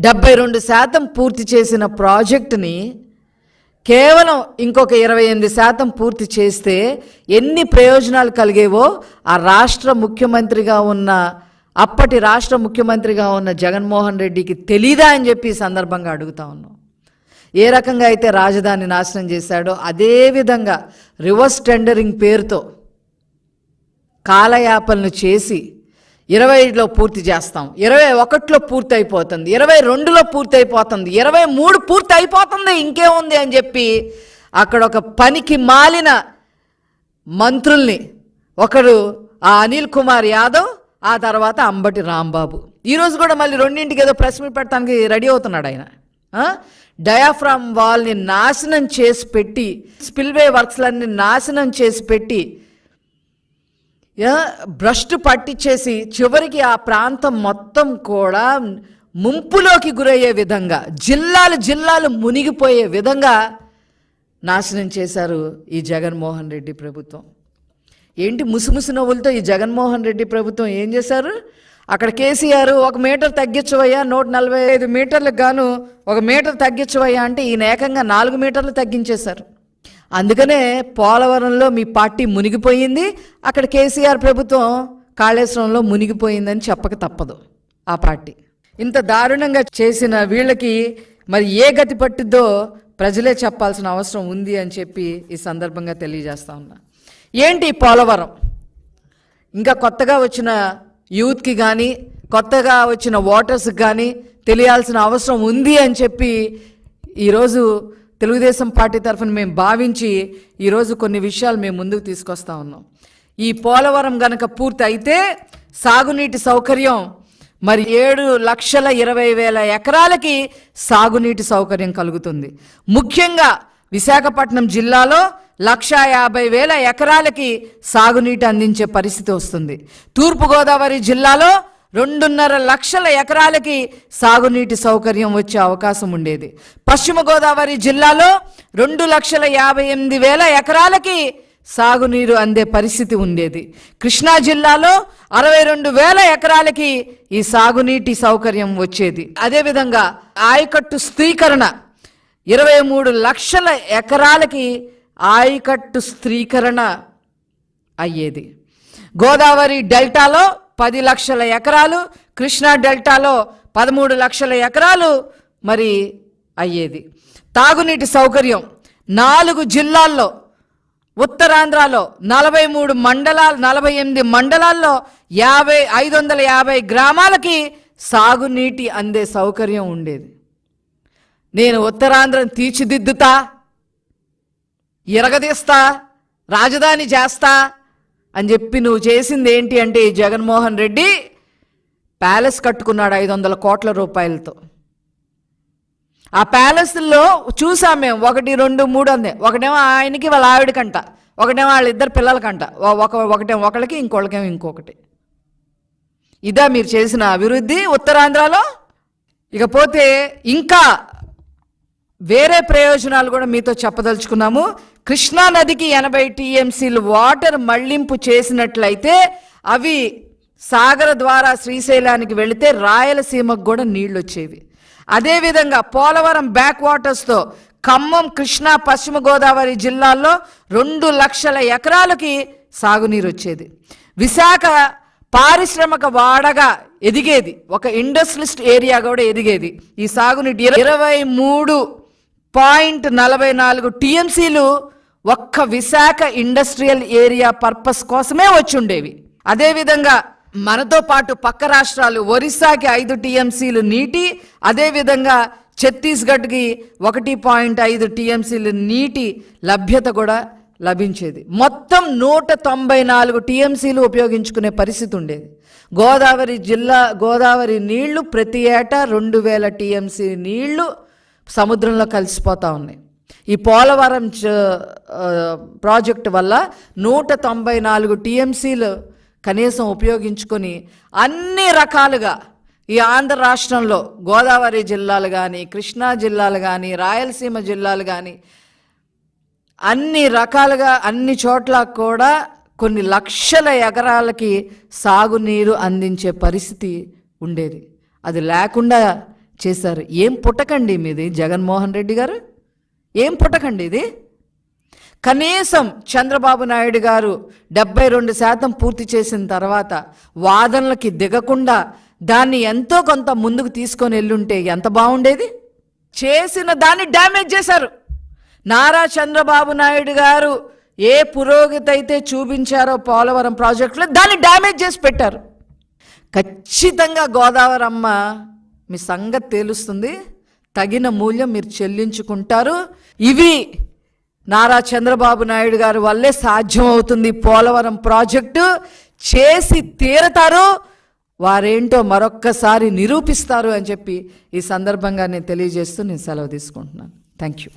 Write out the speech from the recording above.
డెబ్బై రెండు శాతం పూర్తి చేసిన ప్రాజెక్టుని కేవలం ఇంకొక ఇరవై ఎనిమిది శాతం పూర్తి చేస్తే ఎన్ని ప్రయోజనాలు కలిగేవో ఆ రాష్ట్ర ముఖ్యమంత్రిగా ఉన్న అప్పటి రాష్ట్ర ముఖ్యమంత్రిగా ఉన్న జగన్మోహన్ రెడ్డికి తెలీదా అని చెప్పి ఈ సందర్భంగా అడుగుతా ఉన్నాం. ఏ రకంగా అయితే రాజధాని నాశనం చేశాడో అదేవిధంగా రివర్స్ టెండరింగ్ పేరుతో కాలయాపలను చేసి ఇరవైలో పూర్తి చేస్తాం. ఇరవై ఒకటిలో పూర్తి అయిపోతుంది. ఇరవై రెండులో పూర్తి అయిపోతుంది. ఇరవై మూడు పూర్తి అయిపోతుంది. ఇంకేముంది అని చెప్పి అక్కడ ఒక పనికి మాలిన మంత్రుల్ని ఒకడు ఆ అనిల్ కుమార్ యాదవ్ ఆ తర్వాత అంబటి రాంబాబు. ఈరోజు కూడా మళ్ళీ రెండింటికి ఏదో ప్రెస్ మీట్ పెట్టడానికి రెడీ అవుతున్నాడు ఆయన. డయాఫ్రామ్ వాల్ని నాశనం చేసి పెట్టి స్పిల్వే వర్క్స్లన్నీ నాశనం చేసి పెట్టి భ్రష్టు పట్టించేసి చివరికి ఆ ప్రాంతం మొత్తం కూడా ముంపులోకి గురయ్యే విధంగా జిల్లాలు జిల్లాలు మునిగిపోయే విధంగా నాశనం చేశారు ఈ జగన్మోహన్ రెడ్డి ప్రభుత్వం. ఏంటి ముసుముసు నవ్వులతో ఈ జగన్మోహన్ రెడ్డి ప్రభుత్వం ఏం చేశారు? అక్కడ కేసీఆర్ ఒక మీటర్ తగ్గించవయ్యా నూట నలభై ఐదు మీటర్లకు గాను ఒక మీటర్ తగ్గించవయ్యా అంటే ఈయన ఏకంగా నాలుగు మీటర్లు తగ్గించేశారు. అందుకనే పోలవరంలో మీ పార్టీ మునిగిపోయింది. అక్కడ కేసీఆర్ ప్రభుత్వం కాళేశ్వరంలో మునిగిపోయిందని చెప్పక తప్పదు ఆ పార్టీ. ఇంత దారుణంగా చేసిన వీళ్ళకి మరి ఏ గతి పట్టిద్దో ప్రజలే చెప్పాల్సిన అవసరం ఉంది అని చెప్పి ఈ సందర్భంగా తెలియజేస్తా ఉన్నా. ఏంటి పోలవరం? ఇంకా కొత్తగా వచ్చిన యూత్కి కానీ కొత్తగా వచ్చిన ఓటర్స్కి కానీ తెలియాల్సిన అవసరం ఉంది అని చెప్పి ఈరోజు తెలుగుదేశం పార్టీ తరఫున మేము భావించి ఈరోజు కొన్ని విషయాలు మేము ముందుకు తీసుకొస్తా ఉన్నాం. ఈ పోలవరం గనక పూర్తి అయితే సాగునీటి సౌకర్యం మరి ఏడు లక్షల ఇరవై వేల ఎకరాలకి సాగునీటి సౌకర్యం కలుగుతుంది. ముఖ్యంగా విశాఖపట్నం జిల్లాలో లక్ష యాభై వేల ఎకరాలకి సాగునీటి అందించే పరిస్థితి వస్తుంది. తూర్పుగోదావరి జిల్లాలో రెండున్నర లక్షల ఎకరాలకి సాగునీటి సౌకర్యం వచ్చే అవకాశం ఉండేది. పశ్చిమ గోదావరి జిల్లాలో రెండు లక్షల యాభై ఎనిమిది వేల ఎకరాలకి సాగునీరు అందే పరిస్థితి ఉండేది. కృష్ణా జిల్లాలో అరవై రెండు వేల ఎకరాలకి ఈ సాగునీటి సౌకర్యం వచ్చేది. అదేవిధంగా ఆయకట్టు స్త్రీకరణ ఇరవై మూడు లక్షల ఎకరాలకి ఆయకట్టు స్త్రీకరణ అయ్యేది. గోదావరి డెల్టాలో పది లక్షల ఎకరాలు కృష్ణా డెల్టాలో పదమూడు లక్షల ఎకరాలు మరి అయ్యేది. తాగునీటి సౌకర్యం నాలుగు జిల్లాల్లో ఉత్తరాంధ్రలో నలభై మూడు మండలాలు నలభై ఎనిమిది మండలాల్లో యాభై ఐదు వందల యాభై గ్రామాలకి సాగునీటి అందే సౌకర్యం ఉండేది. నేను ఉత్తరాంధ్రను తీర్చిదిద్దుతా ఇరగదీస్తా రాజధాని చేస్తా అని చెప్పి నువ్వు చేసింది ఏంటి అంటే ఈ జగన్మోహన్ రెడ్డి ప్యాలెస్ కట్టుకున్నాడు ఐదు వందల కోట్ల రూపాయలతో. ఆ ప్యాలెస్లో చూసాం మేము ఒకటి రెండు మూడు అందే. ఒకటేమో ఆయనకి వాళ్ళ ఆవిడకంట ఒకటేమో వాళ్ళిద్దరు పిల్లలకంట. ఒక ఒకటేమో ఒకళ్ళకి ఇంకొకరికేమో ఇంకొకటి. ఇదా మీరు చేసిన అభివృద్ధి ఉత్తరాంధ్రలో? ఇకపోతే ఇంకా వేరే ప్రయోజనాలు కూడా మీతో చెప్పదలుచుకున్నాము. కృష్ణా నదికి ఎనభై టీఎంసీలు వాటర్ మళ్ళింపు చేసినట్లయితే అవి సాగర ద్వారా శ్రీశైలానికి వెళితే రాయలసీమకు కూడా నీళ్ళు వచ్చేవి అదేవిధంగా పోలవరం బ్యాక్ వాటర్స్తో ఖమ్మం కృష్ణా పశ్చిమ గోదావరి జిల్లాల్లో రెండు లక్షల ఎకరాలకి సాగునీరు వచ్చేది విశాఖ పారిశ్రామిక వాడగా ఎదిగేది. ఒక ఇండస్ట్రియలిస్ట్ ఏరియా కూడా ఎదిగేది. ఈ సాగునీటి ఇరవై మూడు పాయింట్ నలభై నాలుగు టీఎంసీలు ఒక్క విశాఖ ఇండస్ట్రియల్ ఏరియా పర్పస్ కోసమే వచ్చి ఉండేవి అదేవిధంగా మనతో పాటు పక్క రాష్ట్రాలు ఒరిస్సాకి ఐదు టీఎంసీలు నీటి అదేవిధంగా ఛత్తీస్గఢ్కి ఒకటి పాయింట్ ఐదు టీఎంసీలు నీటి లభ్యత కూడా లభించేది. మొత్తం నూట తొంభై నాలుగు టీఎంసీలు ఉపయోగించుకునే పరిస్థితి ఉండేది. గోదావరి జిల్లా గోదావరి నీళ్ళు ప్రతి ఏటా రెండు వేల టీఎంసీ నీళ్ళు సముద్రంలో కలిసిపోతూ ఉన్నాయి ఈ పోలవరం ప్రాజెక్ట్ ప్రాజెక్టు వల్ల నూట తొంభై నాలుగు టీఎంసీలు కనీసం ఉపయోగించుకొని అన్ని రకాలుగా ఈ ఆంధ్ర రాష్ట్రంలో గోదావరి జిల్లాలు కానీ కృష్ణా జిల్లాలు కానీ రాయలసీమ జిల్లాలు కానీ అన్ని రకాలుగా అన్ని చోట్ల కూడా కొన్ని లక్షల ఎకరాలకి సాగునీరు అందించే పరిస్థితి ఉండేది. అది లేకుండా చేశారు. ఏం పుట్టకండి మీది జగన్మోహన్ రెడ్డి గారు? ఏం పుట్టకండి ఇది? కనీసం చంద్రబాబు నాయుడు గారు డెబ్బై రెండు శాతం పూర్తి చేసిన తర్వాత వాదనలకి దిగకుండా దాన్ని ఎంతో కొంత ముందుకు తీసుకొని వెళ్ళుంటే ఎంత బాగుండేది? చేసిన దాన్ని డ్యామేజ్ చేశారు. నారా చంద్రబాబు నాయుడు గారు ఏ పురోగతి అయితే చూపించారో పోలవరం ప్రాజెక్టులో దాన్ని డ్యామేజ్ చేసి పెట్టారు. ఖచ్చితంగా గోదావరి అమ్మ మీ సంగతి తేలుస్తుంది. తగిన మూల్యం మీరు చెల్లించుకుంటారు. ఇవి నారా చంద్రబాబు నాయుడు గారి వల్లే సాధ్యమవుతుంది పోలవరం ప్రాజెక్టు. చేసి తీరతారు. వారేంటో మరొక్కసారి నిరూపిస్తారు అని చెప్పి ఈ సందర్భంగా నేను తెలియజేస్తూ నేను సెలవు తీసుకుంటున్నాను. Thank you